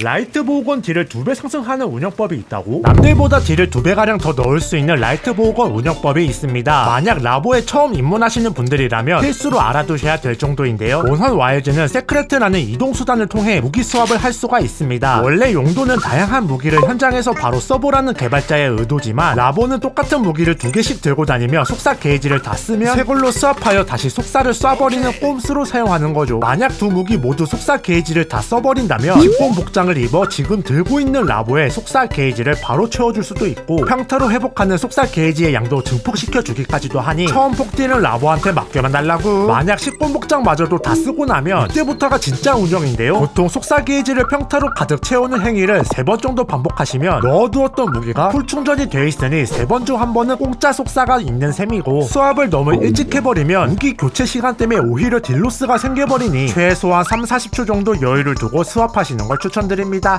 라이트 보호건 딜을 두배 상승하는 운영법이 있다고? 남들보다 딜을 두 배가량 더 넣을 수 있는 라이트 보호건 운영법이 있습니다. 만약 라보에 처음 입문하시는 분들이라면 필수로 알아두셔야 될 정도인데요. 몬헌 와일즈는 세크레트라는 이동수단을 통해 무기 수합을 할 수가 있습니다. 원래 용도는 다양한 무기를 현장에서 바로 써보라는 개발자의 의도지만 라보는 똑같은 무기를 두 개씩 들고 다니며 속사 게이지를 다 쓰면 세골로 수합하여 다시 속사를 쏴버리는 꼼수로 사용하는 거죠. 만약 두 무기 모두 속사 게이지를 다 써버린다면 기본 복장 을 입어 지금 들고 있는 라보에 속사 게이지를 바로 채워줄 수도 있고 평타로 회복하는 속사 게이지의 양도 증폭시켜 주기까지도 하니 처음 폭딜은 라보한테 맡겨만 달라고. 만약 식본 복장마저도 다 쓰고 나면 이때부터가 진짜 운영인데요. 보통 속사 게이지를 평타로 가득 채우는 행위를 세번 정도 반복하시면 넣어두었던 무기가 풀 충전이 돼 있으니 세번중 한 번은 공짜 속사가 있는 셈이고 수압을 너무 일찍 해버리면 무기 교체 시간 때문에 오히려 딜로스가 생겨버리니 최소한 3, 40초 정도 여유를 두고 수압하시는 걸 추천 드립니다